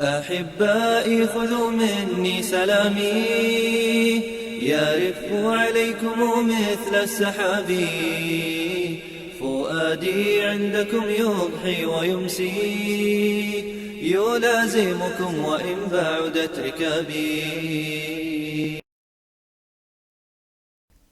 أحبائي خذوا مني سلامي يرف عليكم مثل السحاب فؤادي عندكم يضحي ويمسي يلازمكم وإن بعدت ركابي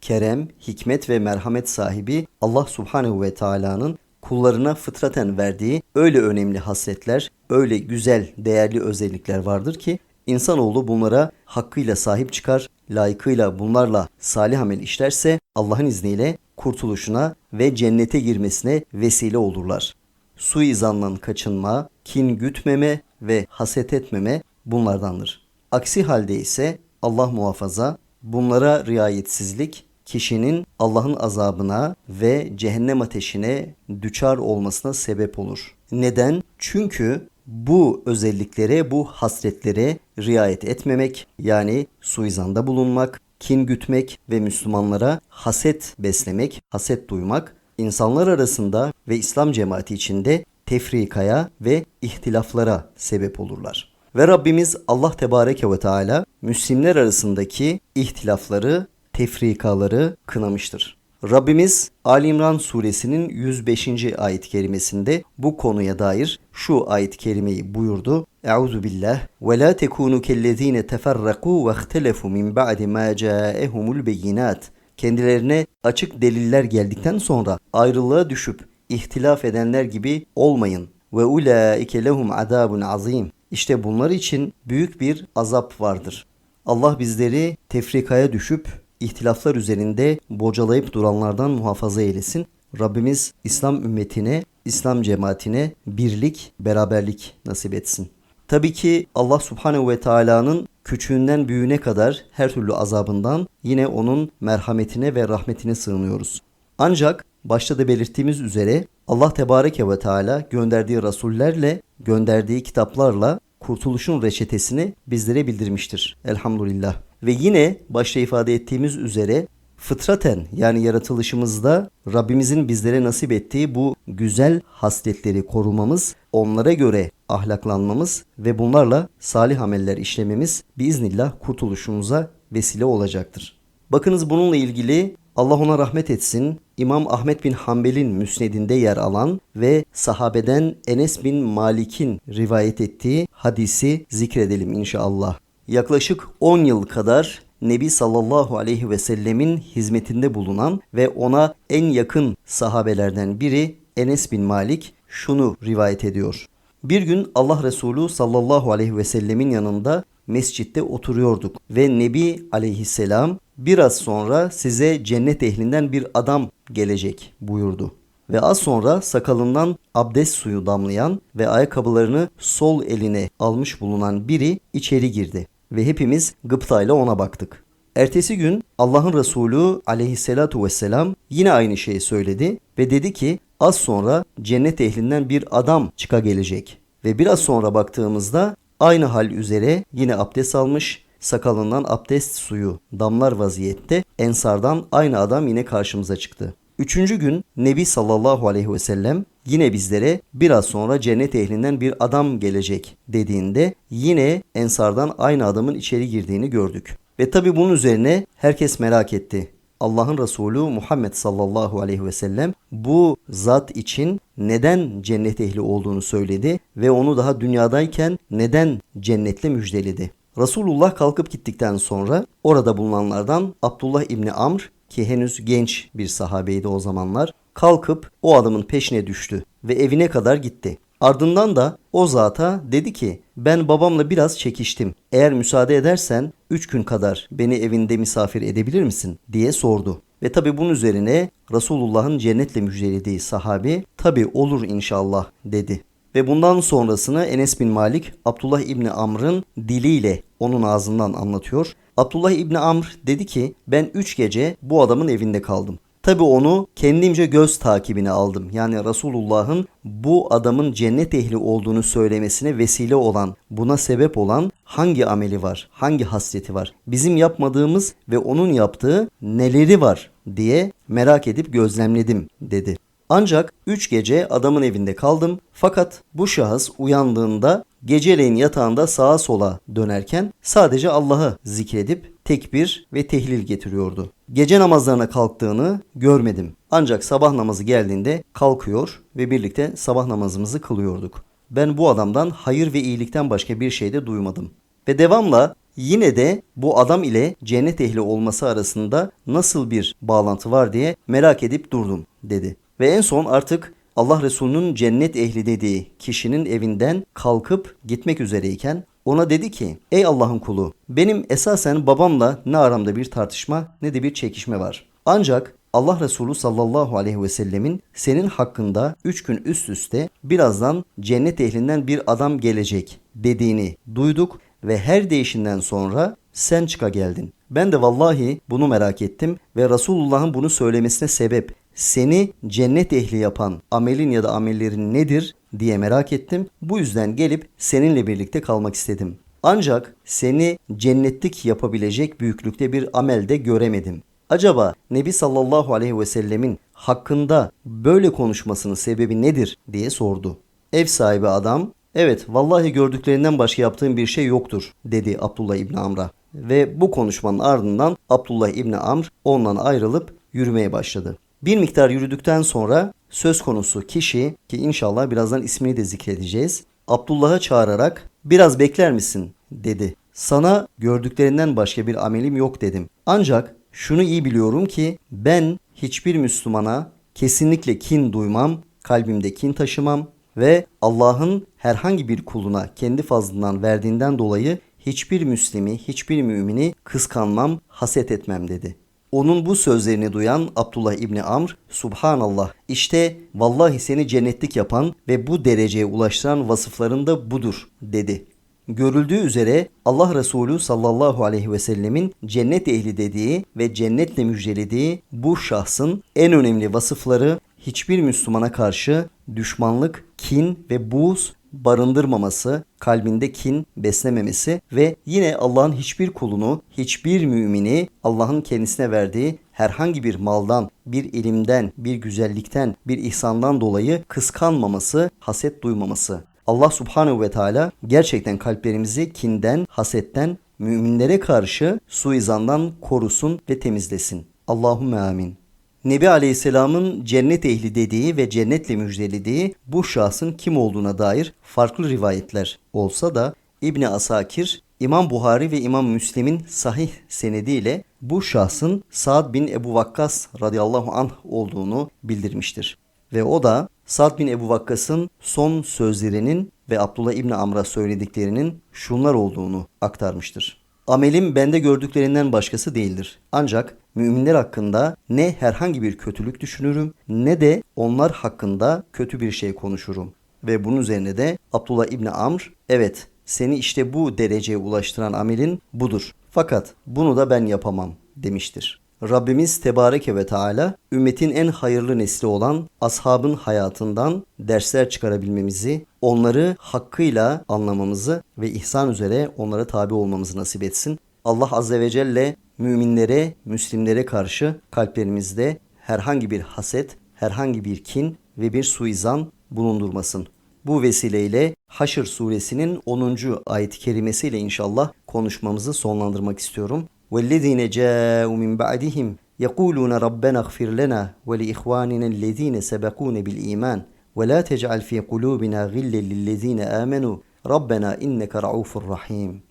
Kerem, hikmet ve merhamet sahibi Allah Subhanehu ve Taala'nın kullarına fıtraten verdiği öyle önemli hasletler, öyle güzel, değerli özellikler vardır ki insanoğlu bunlara hakkıyla sahip çıkar, layıkıyla bunlarla salih amel işlerse Allah'ın izniyle kurtuluşuna ve cennete girmesine vesile olurlar. Suizandan kaçınma, kin gütmeme ve haset etmeme bunlardandır. Aksi halde ise Allah muhafaza bunlara riayetsizlik kişinin Allah'ın azabına ve cehennem ateşine düçar olmasına sebep olur. Neden? Çünkü bu özelliklere, bu hasletlere riayet etmemek yani suizanda bulunmak, kin gütmek ve Müslümanlara haset beslemek, haset duymak insanlar arasında ve İslam cemaati içinde tefrikaya ve ihtilaflara sebep olurlar. Ve Rabbimiz Allah Tebareke ve Teala Müslimler arasındaki ihtilafları, tefrikaları kınamıştır. Rabbimiz Ali İmran suresinin 105. ayet kerimesinde bu konuya dair şu ayet kerimeyi buyurdu. Euzu billah ve la tekunu kellezine teferraku ve ihtelefu min ba'di ma ca'ehumul beyinat. Kendilerine açık deliller geldikten sonra ayrılığa düşüp ihtilaf edenler gibi olmayın. Ve ulaike lehum azabun azim. İşte bunlar için büyük bir azap vardır. Allah bizleri tefrikaya düşüp ihtilaflar üzerinde bocalayıp duranlardan muhafaza eylesin. Rabbimiz İslam ümmetine, İslam cemaatine birlik, beraberlik nasip etsin. Tabii ki Allah Subhanehu ve Teala'nın küçüğünden büyüğüne kadar her türlü azabından yine onun merhametine ve rahmetine sığınıyoruz. Ancak başta da belirttiğimiz üzere Allah Tebareke ve Teala gönderdiği rasullerle, gönderdiği kitaplarla kurtuluşun reçetesini bizlere bildirmiştir. Elhamdülillah. Ve yine başta ifade ettiğimiz üzere fıtraten yani yaratılışımızda Rabbimizin bizlere nasip ettiği bu güzel hasletleri korumamız, onlara göre ahlaklanmamız ve bunlarla salih ameller işlememiz biiznillah kurtuluşumuza vesile olacaktır. Bakınız bununla ilgili Allah ona rahmet etsin. İmam Ahmet bin Hanbel'in müsnedinde yer alan ve sahabeden Enes bin Malik'in rivayet ettiği hadisi zikredelim inşallah. Yaklaşık 10 yıl kadar Nebi sallallahu aleyhi ve sellemin hizmetinde bulunan ve ona en yakın sahabelerden biri Enes bin Malik şunu rivayet ediyor. Bir gün Allah Resulü sallallahu aleyhi ve sellemin yanında mescitte oturuyorduk ve Nebi aleyhisselam biraz sonra size cennet ehlinden bir adam gelecek buyurdu. Ve az sonra sakalından abdest suyu damlayan ve ayakkabılarını sol eline almış bulunan biri içeri girdi ve hepimiz gıptayla ona baktık. Ertesi gün Allah'ın Resulü aleyhissalatu vesselam yine aynı şeyi söyledi ve dedi ki az sonra cennet ehlinden bir adam çıka gelecek. Ve biraz sonra baktığımızda aynı hal üzere yine abdest almış, sakalından abdest suyu damlar vaziyette ensardan aynı adam yine karşımıza çıktı. Üçüncü gün Nebi sallallahu aleyhi ve sellem yine bizlere biraz sonra cennet ehlinden bir adam gelecek dediğinde yine ensardan aynı adamın içeri girdiğini gördük. Ve tabi bunun üzerine herkes merak etti. Allah'ın Resulü Muhammed sallallahu aleyhi ve sellem bu zat için neden cennet ehli olduğunu söyledi ve onu daha dünyadayken neden cennetle müjdeledi. Resulullah kalkıp gittikten sonra orada bulunanlardan Abdullah İbni Amr ki henüz genç bir sahabeydi o zamanlar kalkıp o adamın peşine düştü ve evine kadar gitti. Ardından da o zata dedi ki ben babamla biraz çekiştim. Eğer müsaade edersen 3 gün kadar beni evinde misafir edebilir misin diye sordu. Ve tabi bunun üzerine Resulullah'ın cennetle müjdelediği sahabi tabi olur inşallah dedi. Ve bundan sonrasını Enes bin Malik Abdullah İbni Amr'ın diliyle onun ağzından anlatıyor. Abdullah İbni Amr dedi ki ben 3 gece bu adamın evinde kaldım. Tabi onu kendimce göz takibine aldım. Yani Resulullah'ın bu adamın cennet ehli olduğunu söylemesine vesile olan, buna sebep olan hangi ameli var, hangi hasreti var? Bizim yapmadığımız ve onun yaptığı neleri var diye merak edip gözlemledim dedi. Ancak 3 gece adamın evinde kaldım fakat bu şahıs uyandığında geceleyin yatağında sağa sola dönerken sadece Allah'ı zikredip tekbir ve tehlil getiriyordu. Gece namazlarına kalktığını görmedim. Ancak sabah namazı geldiğinde kalkıyor ve birlikte sabah namazımızı kılıyorduk. Ben bu adamdan hayır ve iyilikten başka bir şey de duymadım. Ve devamla yine de bu adam ile cennet ehli olması arasında nasıl bir bağlantı var diye merak edip durdum dedi. Ve en son artık Allah Resulü'nün cennet ehli dediği kişinin evinden kalkıp gitmek üzereyken ona dedi ki ey Allah'ın kulu benim esasen babamla ne aramda bir tartışma ne de bir çekişme var. Ancak Allah Resulü sallallahu aleyhi ve sellemin senin hakkında üç gün üst üste birazdan cennet ehlinden bir adam gelecek dediğini duyduk ve her değişinden sonra sen çıka geldin. Ben de vallahi bunu merak ettim ve Resulullah'ın bunu söylemesine sebep seni cennet ehli yapan amelin ya da amellerin nedir diye merak ettim. Bu yüzden gelip seninle birlikte kalmak istedim. Ancak seni cennetlik yapabilecek büyüklükte bir amelde göremedim. Acaba Nebi sallallahu aleyhi ve sellemin hakkında böyle konuşmasının sebebi nedir diye sordu. Ev sahibi adam evet vallahi gördüklerinden başka yaptığım bir şey yoktur dedi Abdullah İbni Amr'a. Ve bu konuşmanın ardından Abdullah İbni Amr ondan ayrılıp yürümeye başladı. Bir miktar yürüdükten sonra söz konusu kişi ki inşallah birazdan ismini de zikredeceğiz. Abdullah'ı çağırarak biraz bekler misin dedi. Sana gördüklerinden başka bir amelim yok dedim. Ancak şunu iyi biliyorum ki ben hiçbir Müslümana kesinlikle kin duymam, kalbimde kin taşımam ve Allah'ın herhangi bir kuluna kendi fazlından verdiğinden dolayı hiçbir Müslimi, hiçbir mümini kıskanmam, haset etmem dedi. Onun bu sözlerini duyan Abdullah İbni Amr, Subhanallah işte vallahi seni cennetlik yapan ve bu dereceye ulaştıran vasıfların da budur dedi. Görüldüğü üzere Allah Resulü sallallahu aleyhi ve sellemin cennet ehli dediği ve cennetle müjdelediği bu şahsın en önemli vasıfları hiçbir Müslümana karşı düşmanlık, kin ve buğz barındırmaması, kalbinde kin beslememesi ve yine Allah'ın hiçbir kulunu, hiçbir mümini Allah'ın kendisine verdiği herhangi bir maldan, bir ilimden, bir güzellikten, bir ihsandan dolayı kıskanmaması, haset duymaması. Allah subhanehu ve teala gerçekten kalplerimizi kinden, hasetten, müminlere karşı suizandan korusun ve temizlesin. Allahümme amin. Nebi Aleyhisselam'ın cennet ehli dediği ve cennetle müjdelediği bu şahsın kim olduğuna dair farklı rivayetler olsa da İbni Asakir, İmam Buhari ve İmam Müslim'in sahih senediyle bu şahsın Sa'd bin Ebu Vakkas radıyallahu anh olduğunu bildirmiştir. Ve o da Sa'd bin Ebu Vakkas'ın son sözlerinin ve Abdullah İbni Amr'a söylediklerinin şunlar olduğunu aktarmıştır. Amelim bende gördüklerinden başkası değildir. Ancak müminler hakkında ne herhangi bir kötülük düşünürüm ne de onlar hakkında kötü bir şey konuşurum. Ve bunun üzerine de Abdullah İbni Amr evet seni işte bu dereceye ulaştıran amelin budur. Fakat bunu da ben yapamam demiştir. Rabbimiz Tebareke ve Teala ümmetin en hayırlı nesli olan ashabın hayatından dersler çıkarabilmemizi, onları hakkıyla anlamamızı ve ihsan üzere onlara tabi olmamızı nasip etsin. Allah Azze ve Celle müminlere, Müslimlere karşı kalplerimizde herhangi bir haset, herhangi bir kin ve bir suizan bulundurmasın. Bu vesileyle Haşr suresinin 10. ayet-i kerimesiyle inşallah konuşmamızı sonlandırmak istiyorum. وَالَّذ۪ينَ جَاءُوا مِنْ بَعْدِهِمْ يَقُولُونَ رَبَّنَا اغْفِرْ لَنَا وَلِإِخْوَانِنَا الَّذ۪ينَ سَبَقُونَ بِالْإِيمَانِ وَلَا تَجْعَلْ فِي قُلُوبِنَا غِلًّا لِلَّذ۪ينَ آمَنُوا رَبَّنَا اِنَّكَ رَعُوفٌ رَحِيمٌ